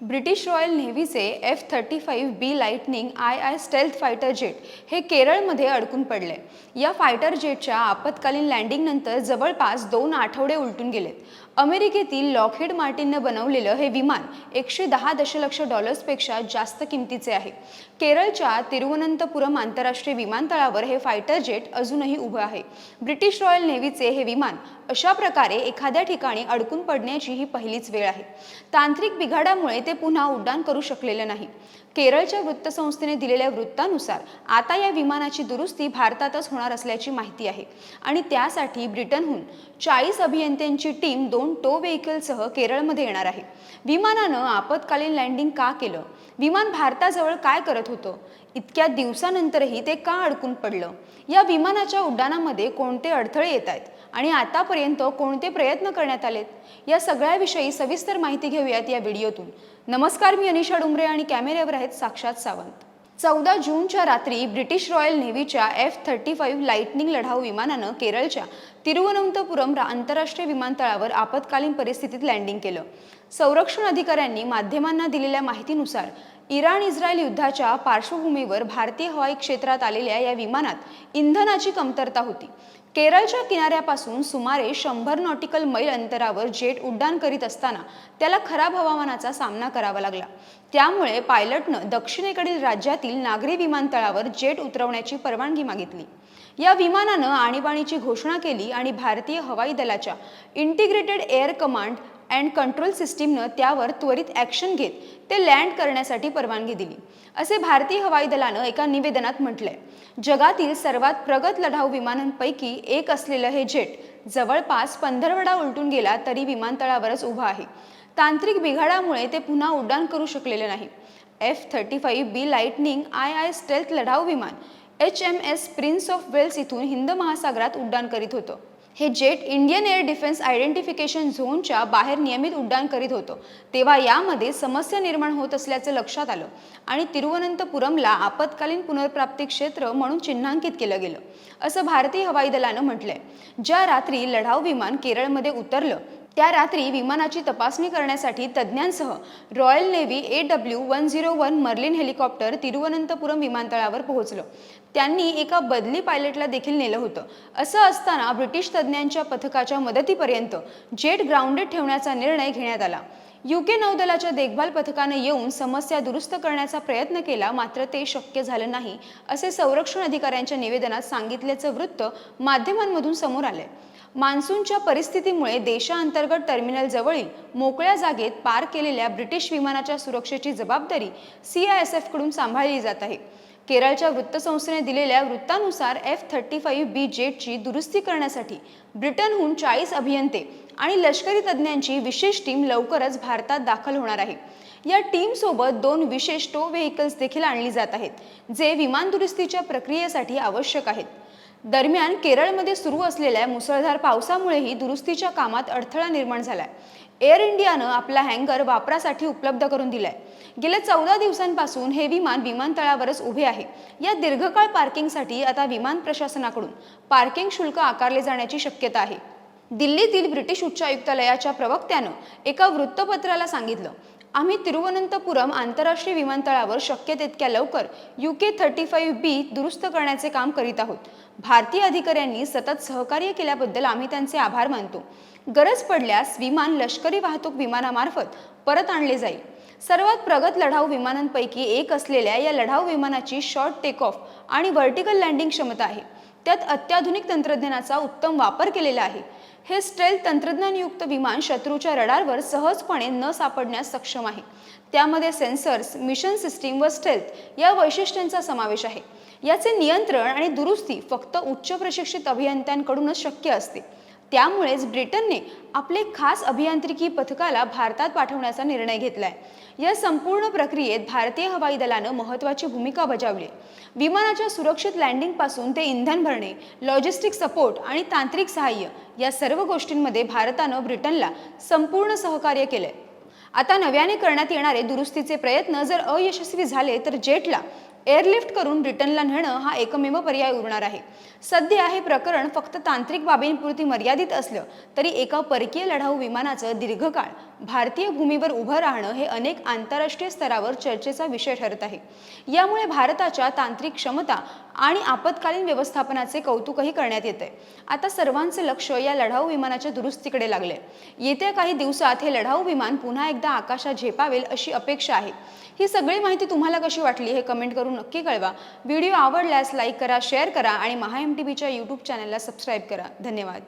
British royal नेव्हीचे F thirty five B Lightning I I stealth fighter jet हे केरळमध्ये अडकून पडले. या फायटर जेटच्या आपत्कालीन लँडिंगनंतर जवळपास दोन आठवडे उलटून गेलेत. अमेरिकेतील लॉकहेड मार्टिननं बनवलेलं हे विमान एकशे दहा दशलक्ष डॉलर्सपेक्षा जास्त किमतीचे आहे. केरळच्या तिरुवनंतपुरम आंतरराष्ट्रीय विमानतळावर हे फायटर जेट अजूनही उभं आहे. ब्रिटिश रॉयल नेव्हीचे हे विमान अशा प्रकारे एखाद्या ठिकाणी अडकून पडण्याची ही पहिलीच वेळ आहे. तांत्रिक बिघाडामुळे ते पुन्हा उड्डाण करू शकलेलं नाही. केरळच्या वृत्तसंस्थेने दिलेल्या वृत्तानुसार आता या विमानाची दुरुस्ती भारतातच होणार असल्याची माहिती आहे. आणि त्यासाठी ब्रिटनहून चाळीस अभियंत्यांची टीम दोन टो व्हेकलसह केरळमध्ये येणार आहे. विमानानं आपत्कालीन लँडिंग का केलं? विमान भारताजवळ काय करत होतं? इतक्या दिवसानंतरही ते का अडकून पडलं? या विमानाच्या उड्डाणामध्ये कोणते अडथळे येत आहेत? आणि आतापर्यंत कोणते प्रयत्न करण्यात आलेत? या सगळ्याविषयी सविस्तर माहिती घेऊयात या व्हिडिओतून. नमस्कार मी अनिशा डुमरे आणि कॅमेऱ्यावर आहेत साक्षात सावंत. चौदा जूनच्या रात्री ब्रिटिश रॉयल नेव्हीच्या एफ थर्टी फाईव्ह लाईटनिंग लढाऊ विमानानं केरळच्या तिरुवनंतपुरम आंतरराष्ट्रीय विमानतळावर आपत्कालीन परिस्थितीत लँडिंग केलं. संरक्षण अधिकाऱ्यांनी माध्यमांना दिलेल्या माहितीनुसार इराण इस्रायल युद्धाच्या पार्श्वभूमीवर भारतीय हवाई क्षेत्रात आलेल्या या विमानात इंधनाची कमतरता होती. केरळच्या किनाऱ्यापासून सुमारे शंभर नॉटिकल मैल अंतरावर जेट उड्डाण करीत असताना त्याला खराब हवामानाचा सामना करावा लागला. त्यामुळे पायलटनं दक्षिणेकडील राज्यातील नागरी विमानतळावर जेट उतरवण्याची परवानगी मागितली. या विमानानं आणीबाणीची घोषणा केली आणि भारतीय हवाई दलाच्या integrated air command and control सिस्टीमनं त्यावर त्वरित ॲक्शन घेत ते लँड करण्यासाठी परवानगी दिली. असे भारतीय हवाई दलानं एका निवेदनात म्हटलंय. जगातील सर्वात प्रगत लढाऊ विमानांपैकी एक असलेलं हे जेट जवळपास पंधरवडा उलटून गेला तरी विमानतळावरच उभा आहे. तांत्रिक बिघाडामुळे ते पुन्हा उड्डाण करू शकलेलं नाही. F thirty five B Lightning I I stealth लढाऊ विमान H M S Prince of Wales इथून हिंद महासागरात उड्डाण करीत होतं. हे jet Indian air defence identification झोनच्या बाहेर नियमित उड्डाण करीत होतं. तेव्हा यामध्ये समस्या निर्माण होत असल्याचं लक्षात आलं आणि तिरुवनंतपुरमला आपत्कालीन पुनर्प्राप्ती क्षेत्र म्हणून चिन्हांकित केलं गेलं असं भारतीय हवाई दलानं म्हटलंय. ज्या रात्री लढाऊ विमान केरळमध्ये उतरलं त्या रात्री विमानाची तपासणी करण्यासाठी तज्ज्ञांसह Royal Navy A W one zero one Merlin helicopter Thiruvananthapuram विमानतळावर पोहोचलं. त्यांनी एका बदली पायलटला देखील नेलं होतं. असं असताना ब्रिटिश तज्ज्ञांच्या पथकाच्या मदतीपर्यंत जेट ग्राउंडेड ठेवण्याचा निर्णय घेण्यात आला. युके नौदलाच्या देखभाल पथकानं येऊन समस्या दुरुस्त करण्याचा प्रयत्न केला मात्र ते शक्य झालं नाही असे संरक्षण अधिकाऱ्यांच्या निवेदनात सांगितल्याचं वृत्त माध्यमांमधून समोर आलंय. मान्सूनच्या परिस्थितीमुळे देशांतर्गत टर्मिनलजवळील मोकळ्या जागेत पार केलेल्या ब्रिटिश विमानाच्या सुरक्षेची जबाबदारी सी आय एस एफकडून सांभाळली जात आहे. केरळच्या वृत्तसंस्थेने दिलेल्या वृत्तानुसार एफ थर्टी फाईव्ह बी जेटची दुरुस्ती करण्यासाठी ब्रिटनहून चाळीस अभियंते आणि लष्करी तज्ज्ञांची विशेष टीम लवकरच भारतात दाखल होणार आहे. या टीमसोबत दोन विशेष टो व्हेकल्स देखील आणली जात आहेत जे विमान दुरुस्तीच्या प्रक्रियेसाठी आवश्यक आहेत. दरम्यान केरळमध्ये सुरू असलेल्या मुसळधार पावसामुळेही दुरुस्तीच्या कामात अडथळा निर्माण झालाय. एअर इंडियानं आपला हँगर वापरासाठी उपलब्ध करून दिलाय. गेल्या चौदा दिवसांपासून हे विमान विमानतळावरच उभे आहे. या दीर्घकाळ पार्किंगसाठी आता विमान प्रशासनाकडून पार्किंग शुल्क आकारले जाण्याची शक्यता आहे. दिल्लीतील ब्रिटिश उच्चायुक्तालयाच्या प्रवक्त्यानं एका वृत्तपत्राला सांगितलं आम्ही तिरुवनंतपुरम आंतरराष्ट्रीय विमानतळावर शक्य तितक्या लवकर U K thirty five B दुरुस्त करण्याचे काम करीत आहोत. भारतीय अधिकाऱ्यांनी सतत सहकार्य केल्याबद्दल आम्ही त्यांचे आभार मानतो. गरज पडल्यास विमान लष्करी वाहतूक विमानामार्फत परत आणले जाईल. सर्वात प्रगत लढाऊ विमानांपैकी एक असलेल्या या लढाऊ विमानाची शॉर्ट टेक ऑफ आणि व्हर्टिकल लँडिंग क्षमता आहे. त्यात अत्याधुनिक तंत्रज्ञानाचा उत्तम वापर केलेला आहे. हे स्टेल तंत्रज्ञानयुक्त विमान शत्रूच्या रडारवर सहजपणे न सापडण्यास सक्षम आहे. त्यामध्ये सेन्सर्स मिशन सिस्टीम व स्टेल्थ या वैशिष्ट्यांचा समावेश आहे. याचे नियंत्रण आणि दुरुस्ती फक्त उच्च प्रशिक्षित अभियंत्यांकडूनच शक्य असते. त्यामुळेच ब्रिटनने आपले खास अभियांत्रिकी पथकाला भारतात पाठवण्याचा निर्णय घेतलाय. या संपूर्ण प्रक्रियेत भारतीय हवाई दलानं महत्त्वाची भूमिका बजावली. विमानाच्या सुरक्षित लँडिंगपासून ते इंधन भरणे लॉजिस्टिक सपोर्ट आणि तांत्रिक सहाय्य या सर्व गोष्टींमध्ये भारतानं ब्रिटनला संपूर्ण सहकार्य केलंय. आता नव्याने करण्यात येणारे दुरुस्तीचे प्रयत्न जर अयशस्वी झाले तर जेटला एअरलिफ्ट करून ब्रिटनला नेणं हा एकमेव पर्याय उरणार आहे. सध्या हे प्रकरण फक्त तांत्रिक बाबींपुरती मर्यादित असलं तरी एका परकीय लढाऊ विमानाचं दीर्घकाळ भारतीय भूमीवर उभं राहणं हे अनेक आंतरराष्ट्रीय स्तरावर चर्चेचा विषय ठरत आहे. यामुळे भारताच्या तांत्रिक क्षमता आणि आपत्कालीन व्यवस्थापनाचे कौतुकही करण्यात येते आता सर्वांचे लक्ष या लढाऊ विमानाच्या दुरुस्तीकडे लागले येत्या काही दिवसात हे लढाऊ विमान पुन्हा एकदा आकाशात झेपावेल अशी अपेक्षा आहे. ही सगळी माहिती तुम्हाला कशी वाटली हे कमेंट करून नक्की कळवा. व्हिडिओ आवडल्यास लाईक करा शेअर करा आणि महा एम टी व्हीच्या यूट्यूब चॅनलला सबस्क्राईब करा. धन्यवाद.